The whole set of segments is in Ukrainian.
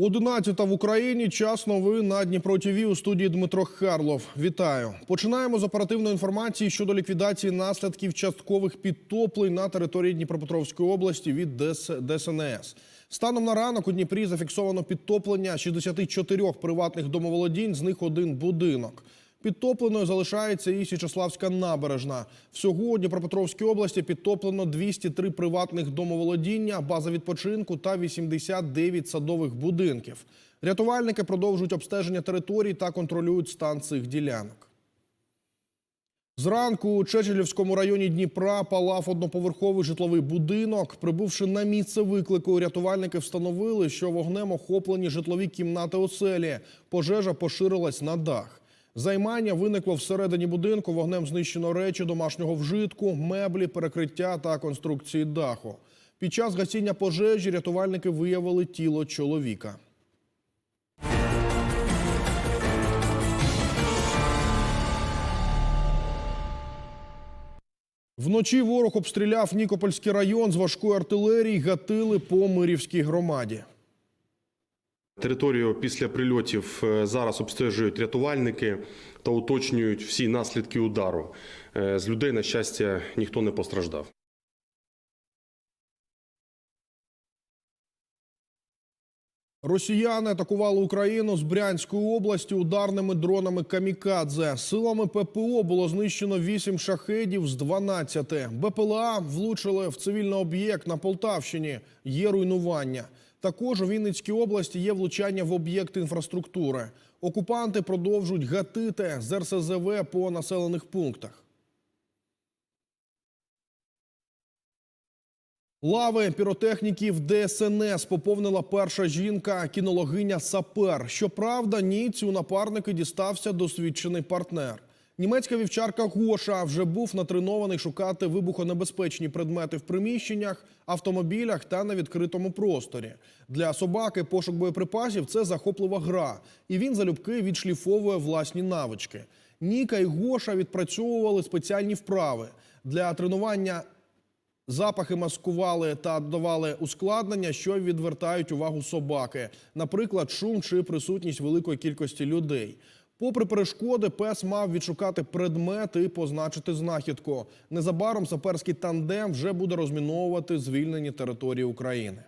Одинадцята в Україні. Час новин на Дніпро ТВ у студії Дмитро Харлов. Вітаю. Починаємо з оперативної інформації щодо ліквідації наслідків часткових підтоплень на території Дніпропетровської області від ДС... ДСНС. Станом на ранок у Дніпрі зафіксовано підтоплення 64 приватних домоволодінь, з них один будинок. Підтопленою залишається і Січеславська набережна. Всього у Дніпропетровській області підтоплено 203 приватних домоволодіння, база відпочинку та 89 садових будинків. Рятувальники продовжують обстеження територій та контролюють стан цих ділянок. Зранку у Чечелівському районі Дніпра палав одноповерховий житловий будинок. Прибувши на місце виклику, рятувальники встановили, що вогнем охоплені житлові кімнати оселі. Пожежа поширилась на дах. Займання виникло всередині будинку. Вогнем знищено речі домашнього вжитку, меблі, перекриття та конструкції даху. Під час гасіння пожежі рятувальники виявили тіло чоловіка. Вночі ворог обстріляв Нікопольський район з важкої артилерії, гатили по Мирівській громаді. Територію після прильотів е, зараз обстежують рятувальники та уточнюють всі наслідки удару. Е, З людей, на щастя, ніхто не постраждав. Росіяни атакували Україну з Брянської області ударними дронами «Камікадзе». Силами ППО було знищено 8 шахедів з 12. БПЛА влучили в цивільний об'єкт на Полтавщині. Є руйнування. Також у Вінницькій області є влучання в об'єкт інфраструктури. Окупанти продовжують гатити з РСЗВ по населених пунктах. Лави піротехніків ДСНС поповнила перша жінка, кінологиня Сапер. Щоправда, Ніцю напарники дістався досвідчений партнер. Німецька вівчарка Гоша вже був натренований шукати вибухонебезпечні предмети в приміщеннях, автомобілях та на відкритому просторі. Для собаки пошук боєприпасів це захоплива гра, і він залюбки відшліфовує власні навички. Ніка і Гоша відпрацьовували спеціальні вправи для тренування Запахи маскували та додавали ускладнення, що відвертають увагу собаки, наприклад, шум чи присутність великої кількості людей. Попри перешкоди, пес мав відшукати предмети і позначити знахідку. Незабаром саперський тандем вже буде розміновувати звільнені території України.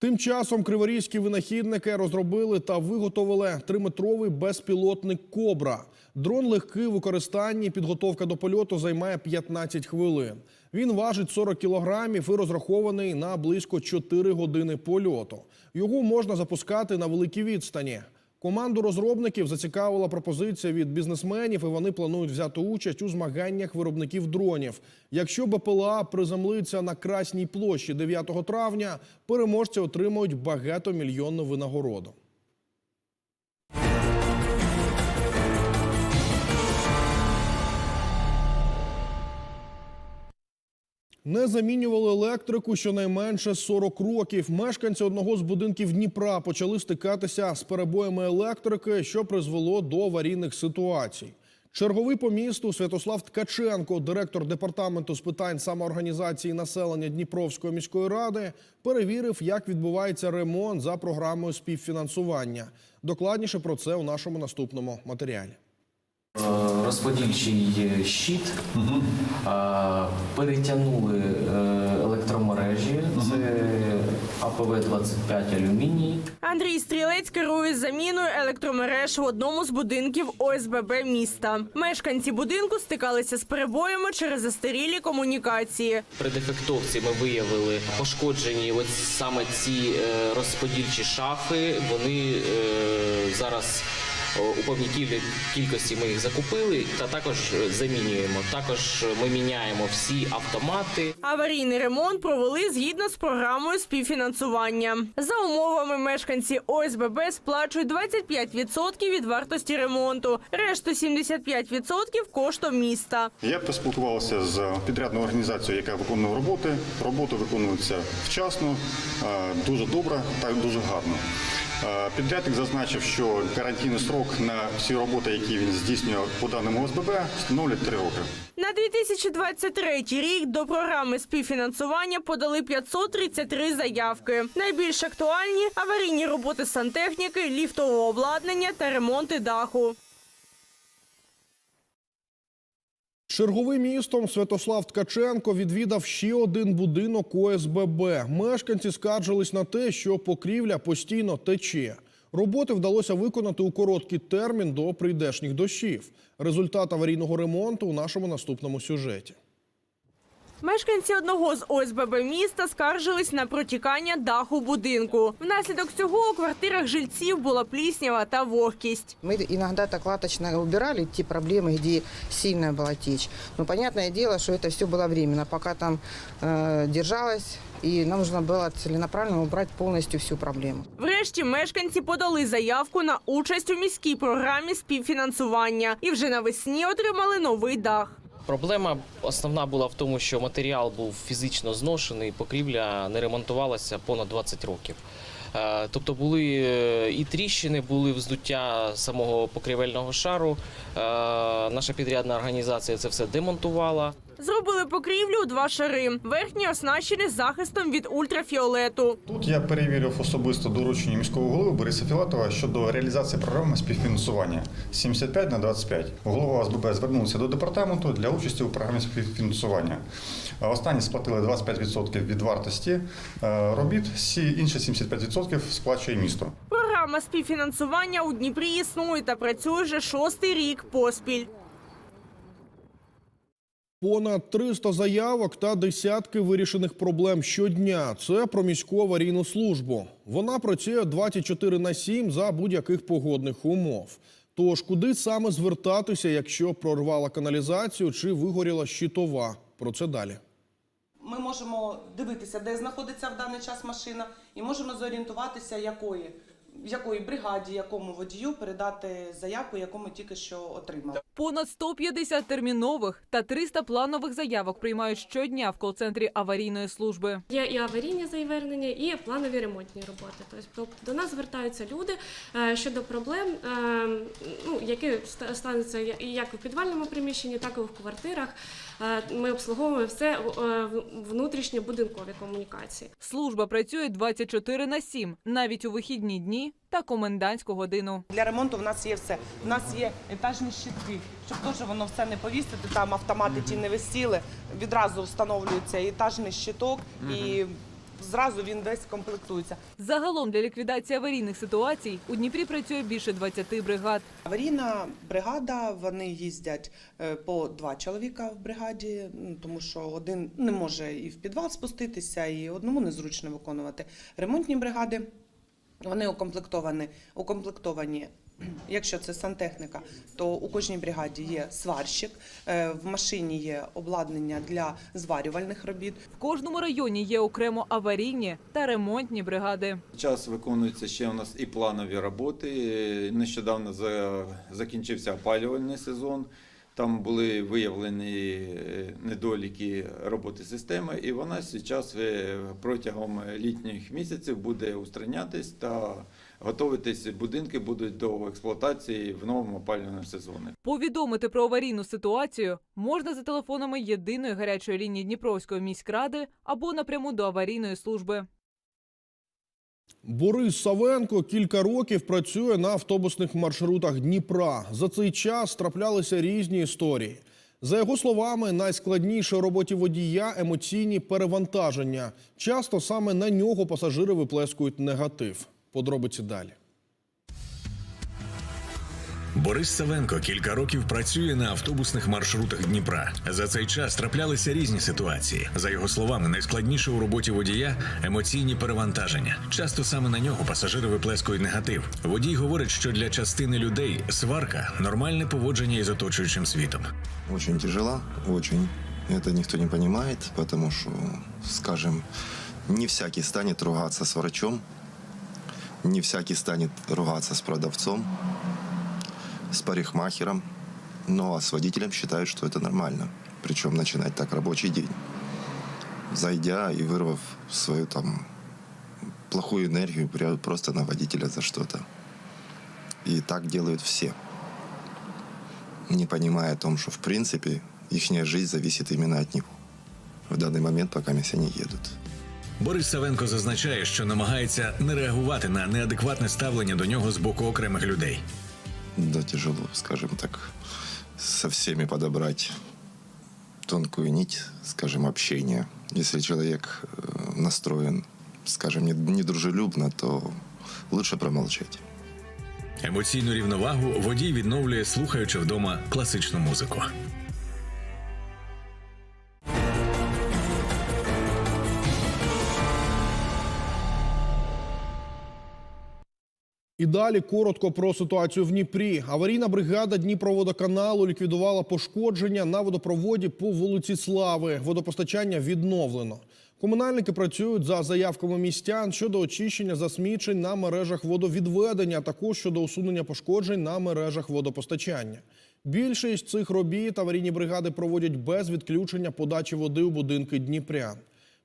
Тим часом криворізькі винахідники розробили та виготовили триметровий безпілотник Кобра. Дрон легкий в використанні. Підготовка до польоту займає 15 хвилин. Він важить 40 кілограмів і розрахований на близько 4 години польоту. Його можна запускати на великій відстані. Команду розробників зацікавила пропозиція від бізнесменів, і вони планують взяти участь у змаганнях виробників дронів. Якщо БПЛА приземлиться на Красній площі 9 травня, переможці отримують багатомільйонну винагороду. Не замінювали електрику щонайменше 40 років. Мешканці одного з будинків Дніпра почали стикатися з перебоями електрики, що призвело до аварійних ситуацій. Черговий по місту Святослав Ткаченко, директор департаменту з питань самоорганізації населення Дніпровської міської ради, перевірив, як відбувається ремонт за програмою співфінансування. Докладніше про це у нашому наступному матеріалі. Е, розподільчий щит, е, перетягнули е, електромережі, це АПВ-25 алюміній. Андрій Стрілець керує заміною електромереж в одному з будинків ОСББ міста. Мешканці будинку стикалися з перебоями через застарілі комунікації. При дефектовці ми виявили пошкоджені ось саме ці розподільчі шафи. Вони зараз у певній кіль- кількості ми їх закупили та також е, замінюємо. Також ми міняємо всі автомати. Аварійний ремонт провели згідно з програмою співфінансування. За умовами мешканці ОСББ сплачують 25% від вартості ремонту, решту 75% коштом міста. Я поспілкувався з підрядною організацією, яка виконує роботи. Роботи виконуються вчасно, е, дуже добре та дуже гарно. Е, Підрядник зазначив, що карантинний срок на всі роботи, які він здійснює по даному ОСББ, становлять три роки. На 2023 рік до програми співфінансування подали 533 заявки. Найбільш актуальні аварійні роботи сантехніки, ліфтового обладнання та ремонти даху. Черговим містом Святослав Ткаченко відвідав ще один будинок ОСББ. Мешканці скаржились на те, що покрівля постійно тече. Роботи вдалося виконати у короткий термін до прийдешніх дощів. Результат аварійного ремонту у нашому наступному сюжеті. Мешканці одного з ОСББ міста скаржились на протікання даху будинку. Внаслідок цього у квартирах жильців була пліснява та вогкість. Мы иногда так латочно убирали те проблемы, где сильная была течь. Но понятное дело, что это все было временно, пока там э, держалось, и нам нужно было целенаправленно убрать полностью всю проблему. Врешті мешканці подали заявку на участь у міській програмі співфінансування і вже навесні отримали новий дах. Проблема основна була в тому, що матеріал був фізично зношений, покрівля не ремонтувалася понад 20 років. Е, Тобто були е, і тріщини, були вздуття самого покрівельного шару. Е, Наша підрядна організація це все демонтувала. Зробили покрівлю у два шари. Верхні оснащені захистом від ультрафіолету. Тут я перевірив особисто доручення міського голови Бориса Філатова щодо реалізації програми співфінансування 75 на 25. Голова ОСББ звернувся до департаменту для участі у програмі співфінансування. Останні сплатили 25% від вартості е, робіт, всі інші 75% сплачує місто. Програма співфінансування у Дніпрі існує та працює вже шостий рік поспіль. Понад 300 заявок та десятки вирішених проблем щодня. Це про міську аварійну службу. Вона працює 24 на 7 за будь-яких погодних умов. Тож куди саме звертатися, якщо прорвала каналізацію чи вигоріла щитова? Про це далі. Ми можемо дивитися, де знаходиться в даний час машина, і можемо зорієнтуватися, якої, якої бригаді, якому водію передати заявку, яку ми тільки що отримали. Понад 150 термінових та 300 планових заявок приймають щодня в кол-центрі аварійної служби. Є і аварійні завернення, і планові ремонтні роботи. Тобто до нас звертаються люди е, щодо проблем, е, ну, які ста- стануться як у підвальному приміщенні, так і в квартирах. Е, Ми обслуговуємо все е, внутрішньо будинкові комунікації. Служба працює 24 на 7, навіть у вихідні дні та комендантську годину. Для ремонту в нас є все. У нас є етажні щитки, щоб теж воно все не повісити, там автомати ті не висіли. Відразу встановлюється етажний щиток і зразу він весь комплектується. Загалом для ліквідації аварійних ситуацій у Дніпрі працює більше 20 бригад. Аварійна бригада, вони їздять е, по два чоловіка в бригаді, ну, тому що один не може і в підвал спуститися, і одному незручно виконувати. Ремонтні бригади, вони укомплектовані, укомплектовані. Якщо це сантехніка, то у кожній бригаді є сварщик, е, в машині є обладнання для зварювальних робіт. В кожному районі є окремо аварійні та ремонтні бригади. Час виконуються ще у нас і планові роботи. Е, Нещодавно закінчився опалювальний сезон. Там були виявлені е, недоліки роботи системи, і вона зараз протягом літніх місяців буде устранятись та готуватись. Будинки будуть до експлуатації в новому опалювальному сезоні. Повідомити про аварійну ситуацію можна за телефонами єдиної гарячої лінії Дніпровської міськради або напряму до аварійної служби. Борис Савенко кілька років працює на автобусних маршрутах Дніпра. За цей час траплялися різні історії. За його словами, найскладніше у роботі водія емоційні перевантаження. Часто саме на нього пасажири виплескують негатив. Подробиці далі. Борис Савенко кілька років працює на автобусних маршрутах Дніпра. За цей час траплялися різні ситуації. За його словами, найскладніше у роботі водія емоційні перевантаження. Часто саме на нього пасажири виплескують негатив. Водій говорить, що для частини людей сварка нормальне поводження із оточуючим світом. Очень тяжела, очень. Это никто не понимает, потому что, скажем, не всякий станет ругаться с врачом, не всякий станет ругаться с продавцом, с парикмахером, ну а с водителем считают, что это нормально. Причем начинать так рабочий день. Зайдя и вырвав свою там плохую энергию просто на водителя за что-то. И так делают все. Не понимая о том, что в принципе их жизнь зависит именно от них. В данный момент, пока они едут. Борис Савенко зазначає, що намагається не реагувати на неадекватне ставлення до нього з боку окремих людей. Да, тяжело, скажем так, со всеми подобрать тонкую нить, скажем, общения. Если человек э, настроен, скажем, не- недружелюбно, то лучше промолчать. Емоційну рівновагу водій відновлює, слухаючи вдома класичну музику. І далі коротко про ситуацію в Дніпрі. Аварійна бригада Дніпроводоканалу ліквідувала пошкодження на водопроводі по вулиці Слави. Водопостачання відновлено. Комунальники працюють за заявками містян щодо очищення засмічень на мережах водовідведення, а також щодо усунення пошкоджень на мережах водопостачання. Більшість цих робіт аварійні бригади проводять без відключення подачі води у будинки Дніпрян.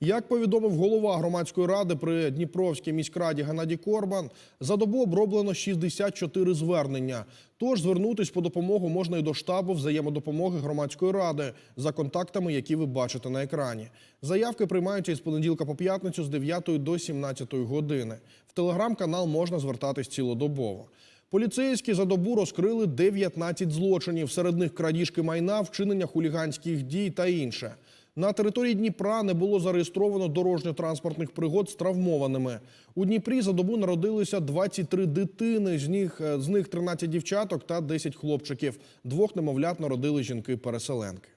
Як повідомив голова громадської ради при Дніпровській міськраді Геннадій Корбан, за добу оброблено 64 звернення. Тож звернутись по допомогу можна і до штабу взаємодопомоги громадської ради за контактами, які ви бачите на екрані. Заявки приймаються із понеділка по п'ятницю з 9 до 17 години. В телеграм-канал можна звертатись цілодобово. Поліцейські за добу розкрили 19 злочинів, серед них крадіжки майна, вчинення хуліганських дій та інше. На території Дніпра не було зареєстровано дорожньо-транспортних пригод з травмованими. У Дніпрі за добу народилися 23 дитини, з них, е, з них 13 дівчаток та 10 хлопчиків. Двох немовлят народили жінки-переселенки.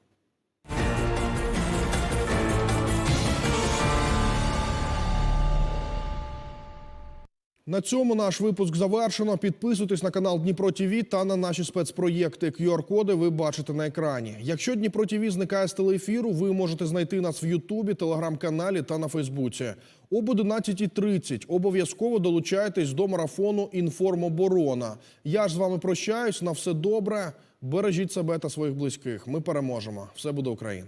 На цьому наш випуск завершено. Підписуйтесь на канал Дніпро ТІВІ та на наші спецпроєкти. QR-коди ви бачите на екрані. Якщо Дніпро ТІВІ зникає з телеефіру, ви можете знайти нас в Ютубі, телеграм-каналі та на Фейсбуці. Об 11.30 обов'язково долучайтесь до марафону «Інформоборона». Я ж з вами прощаюсь. На все добре. Бережіть себе та своїх близьких. Ми переможемо. Все буде Україна.